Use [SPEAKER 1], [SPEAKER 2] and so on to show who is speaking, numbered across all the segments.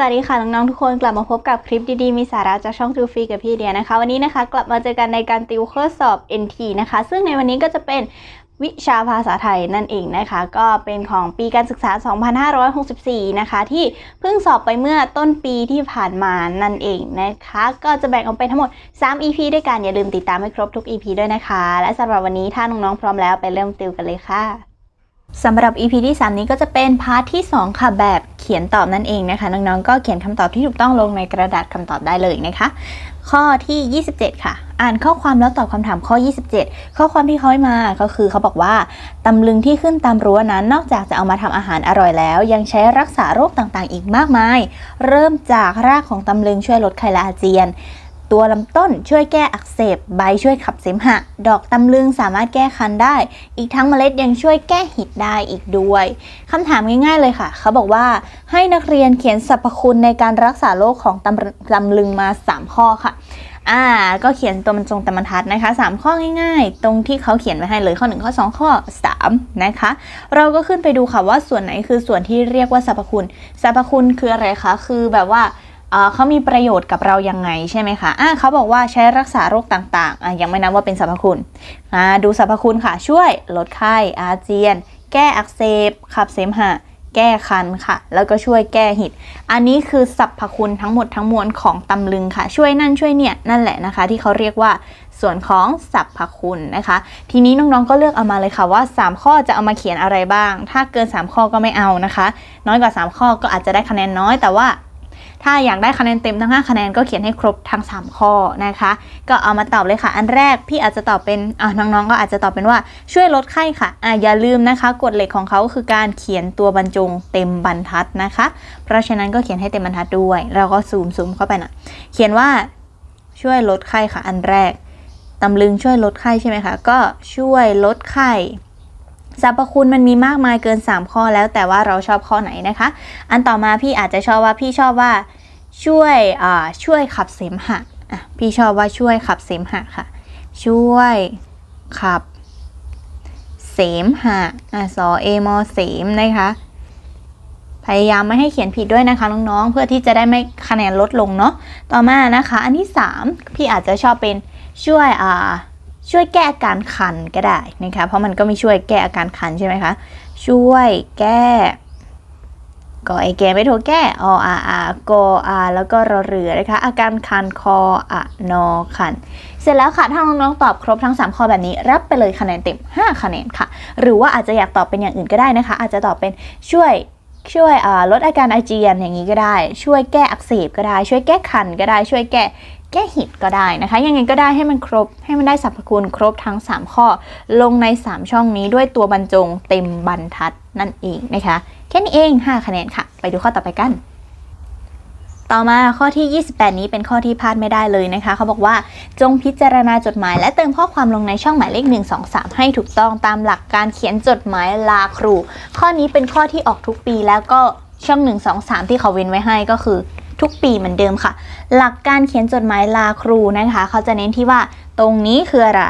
[SPEAKER 1] สวัสดีค่ะ น้อง ๆ ทุกคนกลับมาพบกับคลิปดี ๆ มีสาระจากช่องทูฟรีกับพี่เดียนะคะ วันนี้นะคะ กลับมาเจอกันในการติวข้อสอบ NT นะคะ ซึ่งในวันนี้ก็จะเป็นวิชาภาษาไทยนั่นเองนะคะ ก็เป็นของปีการศึกษา 2564 นะคะ ที่เพิ่งสอบไปเมื่อต้นปีที่ผ่านมานั่นเองนะคะ ก็จะแบ่งออกเป็นทั้งหมด 3 EP ด้วยกันอย่าลืมติดตามให้ครบทุก EP ด้วยนะคะ และสำหรับวันนี้ถ้าน้องๆพร้อมแล้วไปเริ่มติวกันเลยค่ะ สำหรับ EP ที่ 3 นี้ก็จะเป็นพาร์ทที่ 2 ค่ะแบบเขียนตอบนั่นเองนะคะ น้องๆ ก็เขียนคำตอบที่ถูกต้องลงในกระดาษคำตอบได้เลยนะคะ ข้อที่ 27 ค่ะ อ่านข้อความแล้วตอบคำถามข้อ 27 ข้อความที่เขาให้มาก็คือเขาบอกว่าตำลึงที่ขึ้นตามรั้วนั้น นอกจากจะเอามาทำอาหารอร่อยแล้ว ยังใช้รักษาโรคต่างๆ อีกมากมาย เริ่มจากรากของตำลึงช่วยลดไข้และอาเจียน ตัวลำต้นช่วยแก้อักเสบ ใบช่วยขับเสมหะ ดอกตำลึงสามารถแก้คันได้ อีกทั้งเมล็ดยังช่วยแก้หิดได้อีกด้วยคำถามง่าย ๆเลยค่ะ เขาบอกว่าให้นักเรียนเขียนสรรพคุณในการรักษาโรคของตำตำลึงมา 3 ข้อค่ะอ่าก็เขียนตัวมันจงตบรรทัดนะคะ 3 ข้อง่ายๆ ตรงที่เขาเขียนไว้ให้เลยข้อ 1 ข้อ 2 ข้อ 3 นะคะ เราก็ขึ้นไปดูค่ะว่าส่วนไหนคือส่วนที่เรียกว่าสรรพคุณ สรรพคุณคืออะไรคะ คือแบบว่า เเขามีประโยชน์กับเรายังไงใช่ไหมคะอ่าเขาบอกว่าใช้รักษาโรคต่างๆอะยังไม่นับว่าเป็นสรรพคุณอ่าดูสรรพคุณค่ะ ช่วยลดไข้อาเจียน แก้อักเสบ ขับเสมหะ แก้คันค่ะ แล้วก็ช่วยแก้หิด อันนี้คือสรรพคุณทั้งหมดทั้งมวลของตำลึงค่ะ ช่วยนั่นช่วยเนี่ยนั่นแหละนะคะ ที่เขาเรียกว่าส่วนของสรรพคุณนะคะ ทีนี้น้องๆก็เลือกเอามาเลยค่ะว่า 3 ข้อจะเอามาเขียนอะไรบ้าง ถ้าเกิน 3 ข้อก็ไม่เอานะคะ น้อยกว่า 3 ข้อก็อาจจะได้คะแนนน้อยแต่ว่า ถ้าอยากได้คะแนนเต็มทั้ง 5 คะแนนก็เขียนให้ครบทั้ง 3 ข้อนะคะ ก็เอามาตอบเลยค่ะ อันแรกพี่อาจจะตอบเป็นอะน้องๆ ก็อาจจะตอบเป็นว่าช่วยลดไข้ค่ะอะอย่าลืมนะคะกฎเหล็กของเขาคือการเขียนตัวบรรจงเต็มบรรทัดนะคะ เพราะฉะนั้นก็เขียนให้เต็มบรรทัดด้วยเราก็ซูมซูมเข้าไปน่อยเขียนว่าช่วยลดไข้ค่ะ อันแรกตำลึงช่วยลดไข้ใช่ไหมคะ ก็ช่วยลดไข้ สรรพคุณมันมีมากมายเกิน 3 ข้อแล้วแต่ว่าเราชอบข้อไหนนะคะ อันต่อมาพี่อาจจะชอบว่าพี่ชอบว่าช่วยอ่าช่วยขับเสมหะอะพี่ชอบว่าช่วยขับเสมหะค่ะ ช่วยขับเสมหะอะสอเอมอเสมนะคะพยายามไม่ให้เขียนผิดด้วยนะคะน้องๆ เพื่อที่จะได้ไม่คะแนนลดลงเนาะ ต่อมานะคะ อันที่ 3 พี่อาจจะชอบเป็นช่วยอ่า ช่วยแก้อาการคันก็ได้นะคะ เพราะมันก็ไม่ช่วยแก้อาการคันใช่ไหมคะ ช่วยแก้ก็ไอแกไม่โทรแก้ออาอากออาแล้วก็รอเรือนะคะ อาการคันคออะนอคัน เสร็จแล้วค่ะ ถ้าน้องๆตอบครบทั้ง 3 ข้อแบบนี้ รับไปเลยคะแนนเต็ม 5 คะแนนค่ะ หรือว่าอาจจะอยากตอบเป็นอย่างอื่นก็ได้นะคะ อาจจะตอบเป็นช่วยช่วยลดอาการอาเจียนอย่างนี้ก็ได้ ช่วยแก้อักเสบก็ได้ ช่วยแก้คันก็ได้ ช่วยแก้ แก้หิดก็ได้นะคะ ยังไงก็ได้ให้มันครบให้มันได้สรรพคุณครบทั้ง 3 ข้อ ลงใน 3 ช่องนี้ด้วยตัวบรรจงเต็มบรรทัดนั่นเองนะคะ แค่นี้เอง 5 คะแนนค่ะ ไปดูข้อต่อไปกันต่อมาข้อที่ 28 นี้เป็นข้อที่พลาดไม่ได้เลยนะคะ เขาบอกว่าจงพิจารณาจดหมาย และเติมข้อความลงในช่องหมายเลข 1 2 3 ให้ถูกต้องตามหลักการเขียนจดหมายลาครู ข้อนี้เป็นข้อที่ออกทุกปีแล้วก็ช่อง 1 2 3 ที่เขาเว้นไว้ให้ก็คือ ทุกปีเหมือนเดิมค่ะ หลักการเขียนจดหมายลาครูนะคะ เขาจะเน้นที่ว่าตรงนี้คืออะไร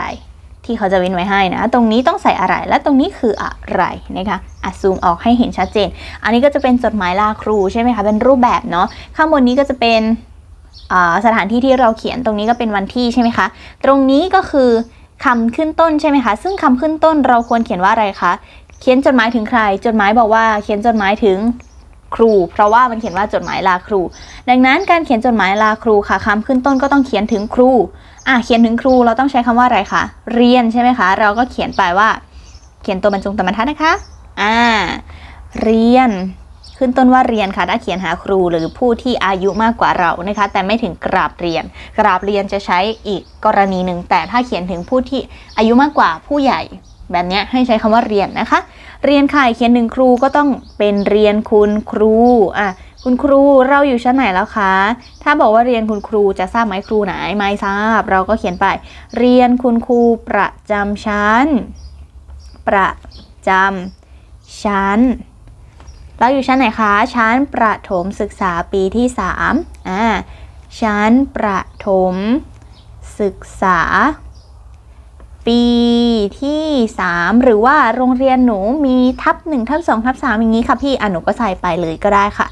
[SPEAKER 1] ที่เขาจะเว้นไว้ให้นะ ตรงนี้ต้องใส่อะไรและตรงนี้คืออะไรนะคะอะซูมออกให้เห็นชัดเจน อันนี้ก็จะเป็นจดหมายลาครูใช่ไหมคะเป็นรูปแบบเนาะข้างบนนี้ก็จะเป็นสถานที่ที่เราเขียนตรงนี้ก็เป็นวันที่ใช่ไหมคะ ตรงนี้ก็คือคำขึ้นต้นใช่ไหมคะ ซึ่งคำขึ้นต้นเราควรเขียนว่าอะไรคะ เขียนจดหมายถึงใคร จดหมายบอกว่าเขียนจดหมายถึง ครู เพราะว่ามันเขียนว่าจดหมายลาครู ดังนั้นการเขียนจดหมายลาครูค่ะคำขึ้นต้นก็ต้องเขียนถึงครูอะเขียนถึงครูเราต้องใช้คำว่าอะไรคะเรียนใช่ไหมคะ เราก็เขียนไปว่า เขียนตัวบรรจงตบรรทัดนะคะอ่าเรียนขึ้นต้นว่าเรียนค่ะถ้าเขียนหาครูหรือผู้ที่อายุมากกว่าเรานะคะ แต่ไม่ถึงกราบเรียน กราบเรียนจะใช้อีกกรณีหนึ่งแต่ถ้าเขียนถึงผู้ที่อายุมากกว่าผู้ใหญ่ แบบนี้ให้ใช้คำว่าเรียนนะคะ เรียนค่ะเขียนหนึ่งครูก็ต้องเป็นเรียนคุณครูอะคุณครูเราอยู่ชั้นไหนแล้วคะ ถ้าบอกว่าเรียนคุณครูจะทราบไหมครูไหนไม่ทราบ เราก็เขียนไป เรียนคุณครูประจำชั้น ประจำชั้น เราอยู่ชั้นไหนคะ ชั้นประถมศึกษาปีที่3อ่าชั้นประถมศึกษา ปีที่ 3 หรือว่าโรงเรียนหนูมีทับ1ทับ2ทับ3อย่างนี้ค่ะพี่อะหนูก็ใส่ไปเลยก็ได้ค่ะ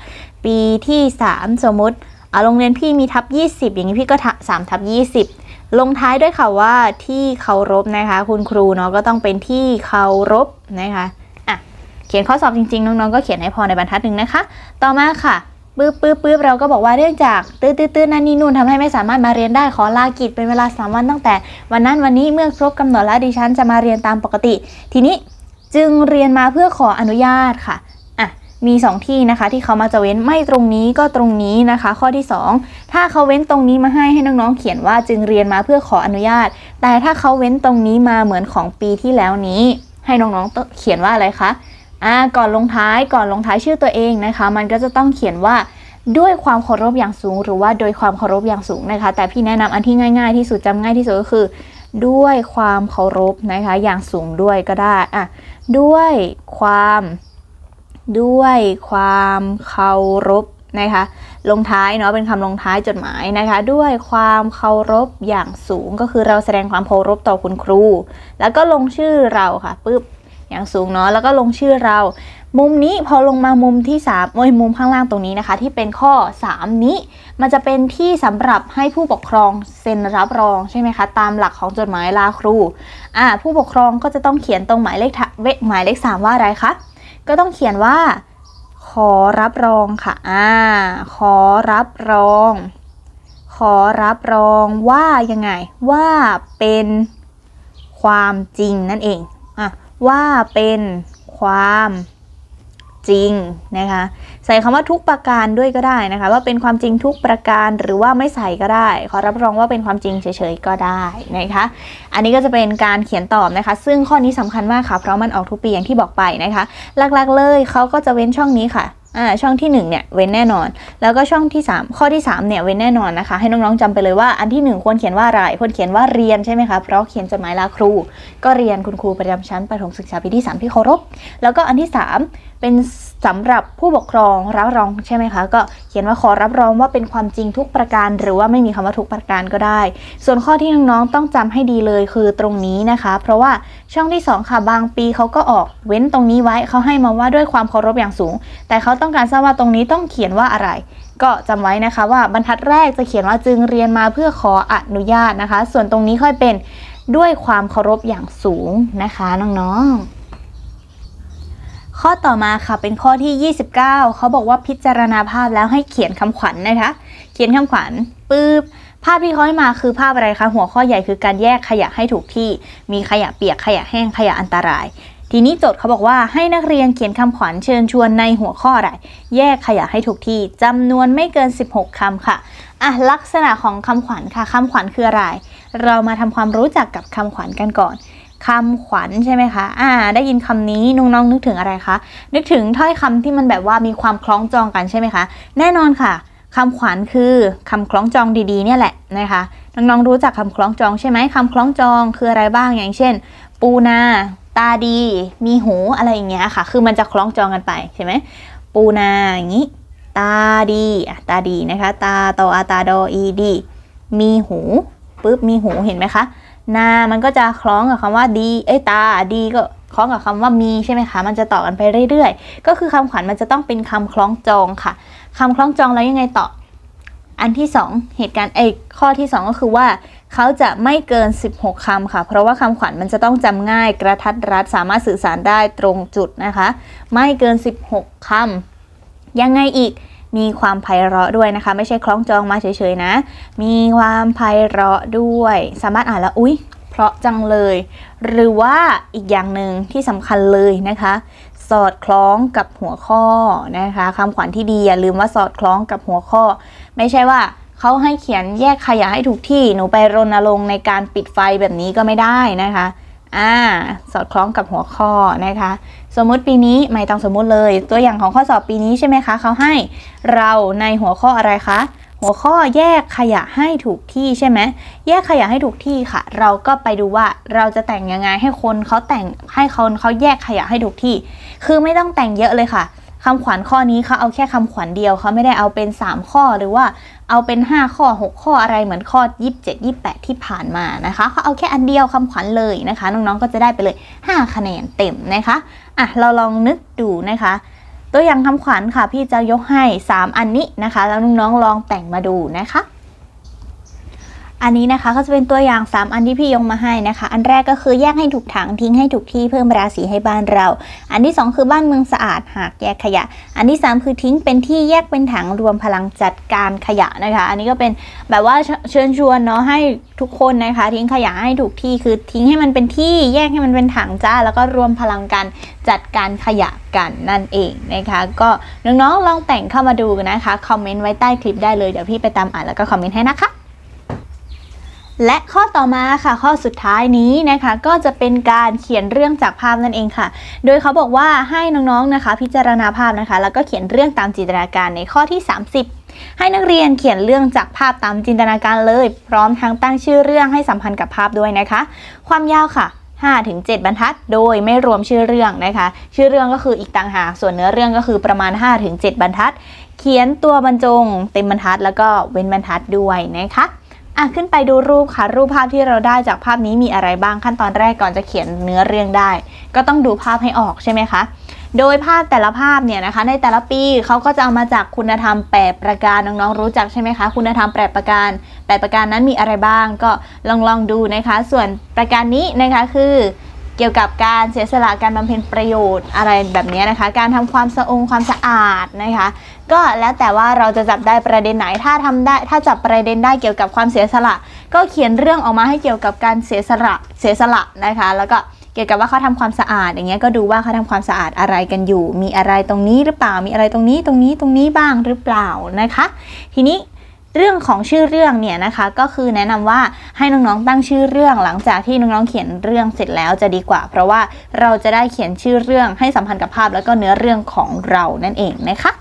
[SPEAKER 1] ปีที่ 3 สมมติเอาโรงเรียนพี่มีทับ 20 อย่างนี้พี่ก็สามทับ20 ลงท้ายด้วยค่ะว่าที่เคารพนะคะ คุณครูเนาะก็ต้องเป็นที่เคารพนะคะอะเขียนข้อสอบจริงๆ น้องๆก็เขียนให้พอในบรรทัดหนึ่งนะคะ ต่อมาค่ะ ปื๊บปื๊บปื๊บเราก็บอกว่าเนื่องจากตื้อตื้อตื้อนั่นนี่นู่นทำให้ไม่สามารถมาเรียนได้ขอลากิจเป็นเวลาสามวันตั้งแต่ วันนั้นวันนี้เมื่อครบกำหนดแล้วดิฉันจะมาเรียนตามปกติ ทีนี้จึงเรียนมาเพื่อขออนุญาตค่ะอะ มี 2 ที่นะคะ ที่เขามาจะเว้นไม่ตรงนี้ก็ตรงนี้นะคะ ข้อที่ 2 ถ้าเขาเว้นตรงนี้มาให้ให้น้องๆเขียนว่าจึงเรียนมาเพื่อขออนุญาต แต่ถ้าเขาเว้นตรงนี้มาเหมือนของปีที่แล้วนี้ ให้น้องๆเขียนว่าอะไรคะ อ่าก่อนลงท้ายก่อนลงท้ายชื่อตัวเองนะคะ มันก็จะต้องเขียนว่าด้วยความเคารพอย่างสูง หรือว่าโดยความเคารพอย่างสูงนะคะ แต่พี่แนะนำอันที่ง่าย ๆ ที่สุดจำง่ายที่สุดก็คือ ด้วยความเคารพนะคะ อย่างสูงด้วยก็ได้อะด้วยความ ด้วยความเคารพนะคะลงท้ายเนาะเป็นคำลงท้ายจดหมายนะคะ ด้วยความเคารพอย่างสูงก็คือเราแสดงความเคารพต่อคุณครู แล้วก็ลงชื่อเราค่ะปึ๊บ อย่างสูงเนาะแล้วก็ลงชื่อเรา มุมนี้พอลงมามุมที่3โอ้ยมุมข้างล่างตรงนี้นะคะ ที่เป็นข้อ 3 นี้ มันจะเป็นที่สำหรับให้ผู้ปกครองเซ็นรับรองใช่ไหมคะ ตามหลักของจดหมายลาครูอ่าผู้ปกครองก็จะต้องเขียนตรงหมายเลขเวหมายเลข 3 ว่าอะไรคะก็ต้องเขียนว่าขอรับรองค่ะอ่าขอรับรอง ขอรับรองว่ายังไงว่าเป็นความจริงนั่นเองอะ ว่าเป็นความจริงนะคะใส่คำว่าทุกประการด้วยก็ได้นะคะ ว่าเป็นความจริงทุกประการหรือว่าไม่ใส่ก็ได้ ขอรับรองว่าเป็นความจริงเฉยๆก็ได้นะคะ อันนี้ก็จะเป็นการเขียนตอบนะคะ ซึ่งข้อนี้สำคัญมากค่ะเพราะมันออกทุกปีอย่างที่บอกไปนะคะ หลักๆเลยเขาก็จะเว้นช่องนี้ค่ะ อ่าช่องที่1เนี่ยเว้นแน่นอน แล้วก็ช่องที่ 3 ข้อที่3เนี่ยเว้นแน่นอนนะคะ ให้น้องๆจำไปเลยว่าอันที่ 1 ควรเขียนว่าอะไรควรเขียนว่าเรียนใช่ไหมคะเพราะเขียนจดหมายลาครู ก็เรียนคุณครูประจำชั้นประถมศึกษาปีที่ 3 ที่เคารพแล้วก็อันที่ 3 เป็นสำหรับผู้ปกครองรับรองใช่ไหมคะ ก็เขียนว่าขอรับรองว่าเป็นความจริงทุกประการ หรือว่าไม่มีคำว่าทุกประการก็ได้ ส่วนข้อที่น้องๆต้องจำให้ดีเลยคือตรงนี้นะคะ เพราะว่าช่องที่ 2 ค่ะบางปีเขาก็ออกเว้นตรงนี้ไว้เขาให้มาว่าด้วยความเคารพอย่างสูง แต่เขาต้องการทราบว่าตรงนี้ต้องเขียนว่าอะไร ก็จำไว้นะคะว่าบรรทัดแรกจะเขียนว่าจึงเรียนมาเพื่อขออนุญาตนะคะ ส่วนตรงนี้ค่อยเป็นด้วยความเคารพอย่างสูงนะคะน้องๆ ข้อต่อมาค่ะเป็นข้อที่ 29 เขาบอกว่าพิจารณาภาพแล้วให้เขียนคำขวัญนนะคะ เขียนคำขวัญปื๊บภาพที่เขาให้มาคือภาพอะไรคะหัวข้อใหญ่คือการแยกขยะให้ถูกที่ มีขยะเปียกขยะแห้งขยะอันตราย ทีนี้โจทย์เขาบอกว่าให้นักเรียนเขียนคำขวัญเชิญชวนในหัวข้ออะไร แยกขยะให้ถูกที่จำนวนไม่เกิน 16คำค่ะอะลักษณะของคำขวัญค่ะคำขวัญคืออะไร เรามาทำความรู้จักกับคำขวัญกันก่อน คำขวัญใช่ไหมคะ อ่า ได้ยินคำนี้น้องๆนึกถึงอะไรคะ นึกถึงถ้อยคำที่มันแบบว่ามีความคล้องจองกันใช่ไหมคะ แน่นอนค่ะคำขวัญคือคำคล้องจองดีๆเนี่ยแหละนะคะน้องๆรู้จักคำคล้องจองใช่ไหมคำคล้องจองคืออะไรบ้างอย่างเช่น ปูนา ตาดี มีหูอะไรอย่างเงี้ยค่ะ คือมันจะคล้องจองกันไปใช่ไหมปูนาอย่างนี้ ตาดีอะตาดีนะคะ ตาโตอาตาโดออีดี มีหูปุ๊บมีหูเห็นไหมคะ นามันก็จะคล้องกับคำว่าดีเอ้ตาดีก็คล้องกับคำว่ามีใช่ไหมคะ มันจะต่อกันไปเรื่อยๆ ก็คือคำขวัญมันจะต้องเป็นคำคล้องจองค่ะคำคล้องจองแล้วยังไงต่อ อันที่ 2 เหตุการณ์เอกข้อที่ 2 ก็คือว่าเขาจะไม่เกิน 16คำค่ะ เพราะว่าคำขวัญมันจะต้องจำง่ายกระทัดรัดสามารถสื่อสารได้ตรงจุดนะคะ ไม่เกิน 16คำยังไงอีก มีความไพเราะด้วยนะคะ ไม่ใช่คล้องจองมาเฉยๆนะ มีความไพเราะด้วย สามารถอ่านแล้วอุ๊ย เพราะจังเลย หรือว่าอีกอย่างหนึ่งที่สำคัญเลยนะคะ สอดคล้องกับหัวข้อนะคะคำขวัญที่ดีอย่าลืมว่าสอดคล้องกับหัวข้อ ไม่ใช่ว่าเขาให้เขียนแยกขยะให้ถูกที่หนูไปรณรงค์ในการปิดไฟแบบนี้ก็ไม่ได้นะคะ อ่าสอดคล้องกับหัวข้อนะคะ สมมุติปีนี้ไม่ต้องสมมุติเลย ตัวอย่างของข้อสอบปีนี้ใช่ไหมคะเขาให้เราในหัวข้ออะไรคะหัวข้อแยกขยะให้ถูกที่ใช่ไหมแยกขยะให้ถูกที่ค่ะ เราก็ไปดูว่าเราจะแต่งยังไงให้คนเขาแต่งให้คนเขาแยกขยะให้ถูกที่ คือไม่ต้องแต่งเยอะเลยค่ะ คำขวัญข้อนี้เขาเอาแค่คำขวัญเดียวเขาไม่ได้เอาเป็น 3 ข้อหรือว่าเอาเป็น 5 ข้อ 6 ข้ออะไรเหมือนข้อ 27 28 ที่ผ่านมานะคะเขาเอาแค่อันเดียวคำขวัญเลยนะคะ น้องๆก็จะได้ไปเลย 5 คะแนนเต็มนะคะอะเราลองนึกดูนะคะ ตัวอย่างคำขวัญค่ะพี่จะยกให้ 3 อันนี้นะคะ แล้วน้องๆลองแต่งมาดูนะคะ อันนี้นะคะก็จะเป็นตัวอย่าง 3 อันที่พี่ยกมาให้นะคะ อันแรกก็คือแยกให้ถูกถังทิ้งให้ถูกที่เพิ่มราศีให้บ้านเรา อันที่ 2 คือบ้านเมืองสะอาดหากแยกขยะ อันที่ 3 คือทิ้งเป็นที่แยกเป็นถังรวมพลังจัดการขยะนะคะ อันนี้ก็เป็นแบบว่าเชิญชวนเนาะให้ทุกคนนะคะ ทิ้งขยะให้ถูกที่คือทิ้งให้มันเป็นที่แยกให้มันเป็นถังจ้า แล้วก็รวมพลังกันจัดการขยะกันนั่นเองนะคะ ก็น้องๆลองแต่งเข้ามาดูนะคะคอมเมนต์ไว้ใต้คลิปได้เลยเดี๋ยวพี่ไปตามอ่านแล้วก็คอมเมนต์ให้นะคะ และข้อต่อมาค่ะ ข้อสุดท้ายนี้นะคะ ก็จะเป็นการเขียนเรื่องจากภาพนั่นเองค่ะ โดยเขาบอกว่าให้น้องๆนะคะ พิจารณาภาพนะคะ แล้วก็เขียนเรื่องตามจินตนาการในข้อที่ 30 ให้นักเรียนเขียนเรื่องจากภาพตามจินตนาการเลย พร้อมทั้งตั้งชื่อเรื่องให้สัมพันธ์กับภาพด้วยนะคะ ความยาวค่ะ5-7 บรรทัด โดยไม่รวมชื่อเรื่องนะคะ ชื่อเรื่องก็คืออีกต่างหากส่วนเนื้อเรื่องก็คือประมาณ 5-7 บรรทัด เขียนตัวบรรจง เต็มบรรทัดแล้วก็เว้นบรรทัดด้วยนะคะ อะขึ้นไปดูรูปค่ะ รูปภาพที่เราได้จากภาพนี้มีอะไรบ้างขั้นตอนแรกก่อนจะเขียนเนื้อเรื่องได้ ก็ต้องดูภาพให้ออกใช่ไหมคะ โดยภาพแต่ละภาพเนี่ยนะคะ ในแต่ละปีเขาก็จะเอามาจากคุณธรรม 8 ประการน้องๆรู้จักใช่ไหมคะ คุณธรรม 8 ประการ 8 ประการนั้นมีอะไรบ้าง ก็ลองลองดูนะคะ ส่วนประการนี้นะคะคือเกี่ยวกับการเสียสละการบำเพ็ญประโยชน์อะไรแบบนี้นะคะ การทำความสะองความสะอาดนะคะ ก็แล้วแต่ว่าเราจะจับได้ประเด็นไหนถ้าทำได้ถ้าจับประเด็นได้เกี่ยวกับความเสียสละ ก็เขียนเรื่องออกมาให้เกี่ยวกับการเสียสละเสียสละนะคะ แล้วก็เกี่ยวกับว่าเขาทำความสะอาด อย่างเงี้ยก็ดูว่าเขาทำความสะอาดอะไรกันอยู่ มีอะไรตรงนี้หรือเปล่ามีอะไรตรงนี้ตรงนี้ตรงนี้บ้างหรือเปล่านะคะ ทีนี้เรื่องของชื่อเรื่องเนี่ยนะคะก็คือแนะนำว่าให้น้องๆตั้งชื่อเรื่องหลังจากที่น้องๆเขียนเรื่องเสร็จแล้วจะดีกว่า เพราะว่าเราจะได้เขียนชื่อเรื่องให้สัมพันธ์กับภาพแล้วก็เนื้อเรื่องของเรานั่นเองนะคะ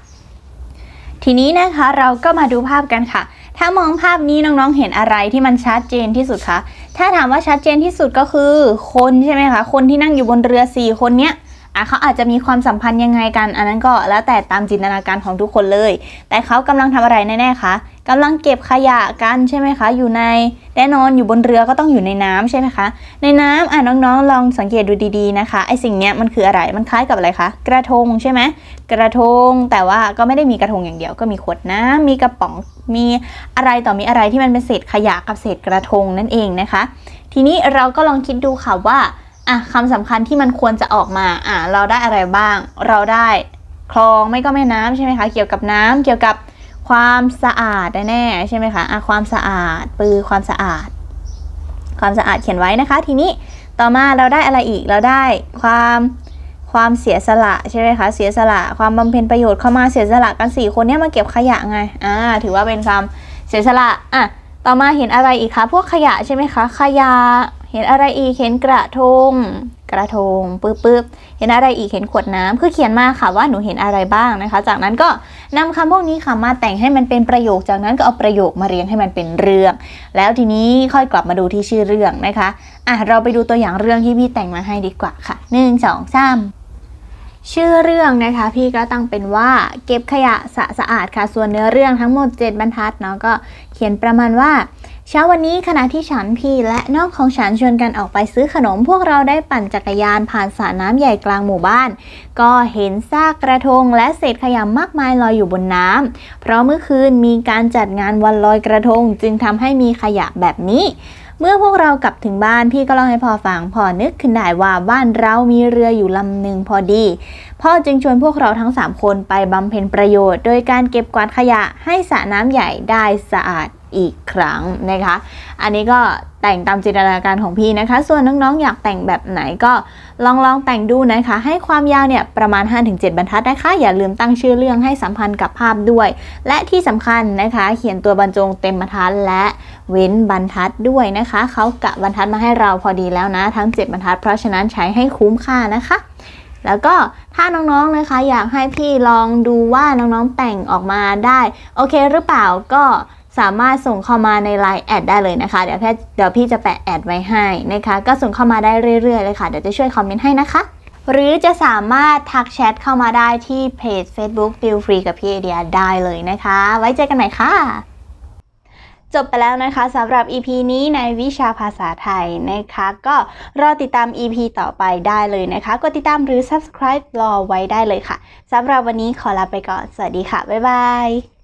[SPEAKER 1] ทีนี้นะคะเราก็มาดูภาพกันค่ะ ถ้ามองภาพนี้น้องๆเห็นอะไรที่มันชัดเจนที่สุดคะถ้าถามว่าชัดเจนที่สุดก็คือคนใช่ไหมคะคนที่นั่งอยู่บนเรือสี่คนเนี้ย อะเขาอาจจะมีความสัมพันธ์ยังไงกัน อันนั้นก็แล้วแต่ตามจินตนาการของทุกคนเลย แต่เขากำลังทำอะไรแน่ๆคะกำลังเก็บขยะกันใช่ไหมคะ อยู่ในแน่นอนอยู่บนเรือก็ต้องอยู่ในน้ำใช่ไหมคะ ในน้ำอะน้องๆ ลองสังเกตดูดีๆนะคะไอสิ่งเนี้ยมันคืออะไรมันคล้ายกับอะไรคะกระทงใช่ไหมกระทงแต่ว่าก็ไม่ได้มีกระทงอย่างเดียว ก็มีขวดน้ำมีกระป๋องมีอะไรต่อมีอะไรที่มันเป็นเศษขยะกับเศษกระทงนั่นเองนะคะ ทีนี้เราก็ลองคิดดูค่ะว่า อะคำสำคัญที่มันควรจะออกมาอะเราได้อะไรบ้าง เราได้คลองไม่ก็แม่น้ำใช่ไหมคะเกี่ยวกับน้ำเกี่ยวกับความสะอาดแน่ใช่ไหมคะอะความสะอาดปือความสะอาด ความสะอาดเขียนไว้นะคะ ทีนี้ต่อมาเราได้อะไรอีกเราได้ความความเสียสละใช่ไหมคะเสียสละความบำเพ็ญประโยชน์เข้ามาเสียสละกันสี่คนเนี้ยมาเก็บขยะไงอ่าถือว่าเป็นความเสียสละอะต่อมาเห็นอะไรอีกคะพวกขยะใช่ไหมคะขยะ เห็นอะไรอีกเห็นกระทง กระทงปึ๊บปึ๊บเห็นอะไรอีกเห็นขวดน้ำคือเขียนมาค่ะว่าหนูเห็นอะไรบ้างนะคะ จากนั้นก็นำคำพวกนี้ค่ะมาแต่งให้มันเป็นประโยค จากนั้นก็เอาประโยคมาเรียงให้มันเป็นเรื่อง แล้วทีนี้ค่อยกลับมาดูที่ชื่อเรื่องนะคะอะเราไปดูตัวอย่างเรื่องที่พี่แต่งมาให้ดีกว่าค่ะหนึ่งสองสามชื่อเรื่องนะคะพี่ก็ตั้งเป็นว่าเก็บขยะสะสะอาดค่ะ ส่วนเนื้อเรื่องทั้งหมด 7 บรรทัดเนาะก็เขียนประมาณว่า เช้าวันนี้ขณะที่ฉันพี่และน้องของฉันชวนกันออกไปซื้อขนม พวกเราได้ปั่นจักรยานผ่านสระน้ำใหญ่กลางหมู่บ้าน ก็เห็นซากกระทงและเศษขยะมากมายลอยอยู่บนน้ำเพราะเมื่อคืนมีการจัดงานวันลอยกระทงจึงทำให้มีขยะแบบนี้เมื่อพวกเรากลับถึงบ้านพี่ก็เล่าให้พ่อฟังพ่อนึกขึ้นได้ว่าบ้านเรามีเรืออยู่ลำหนึ่งพอดี พ่อจึงชวนพวกเราทั้ง 3 คนไปบำเพ็ญประโยชน์ โดยการเก็บกวาดขยะให้สระน้ำใหญ่ได้สะอาด อีกครั้งนะคะ อันนี้ก็แต่งตามจินตนาการของพี่นะคะ ส่วนน้องๆอยากแต่งแบบไหนก็ลองลองแต่งดูนะคะ ให้ความยาวเนี่ยประมาณ 5-7 บรรทัดนะคะ อย่าลืมตั้งชื่อเรื่องให้สัมพันธ์กับภาพด้วย และที่สำคัญนะคะ เขียนตัวบรรจงเต็มบรรทัดและเว้นบรรทัดด้วยนะคะ เขากะบรรทัดมาให้เราพอดีแล้วนะ ทั้ง 7 บรรทัด เพราะฉะนั้นใช้ให้คุ้มค่านะคะแล้วก็ถ้าน้องๆนะคะอยากให้พี่ลองดูว่าน้องๆแต่งออกมาได้ โอเคหรือเปล่าก็ สามารถส่งเข้ามาใน Line แอดได้เลยนะคะ เดี๋ยวพี่เดี๋ยวพี่จะแปะแอดไว้ให้นะคะ ก็ส่งเข้ามาได้เรื่อยๆเลยค่ะ เดี๋ยวจะช่วยคอมเมนต์ให้นะคะ หรือจะสามารถทักแชทเข้ามาได้ที่เพจ Facebook Feel Free กับพี่ไอเดียได้เลยนะคะ ไว้เจอกันใหม่ค่ะ จบไปแล้วนะคะสำหรับ EP นี้ในวิชาภาษาไทยนะคะ ก็รอติดตาม EP ต่อไปได้เลยนะคะ กดติดตามหรือ subscribe รอไว้ได้เลยค่ะสำหรับวันนี้ขอลาไปก่อน สวัสดีค่ะ บ๊ายบาย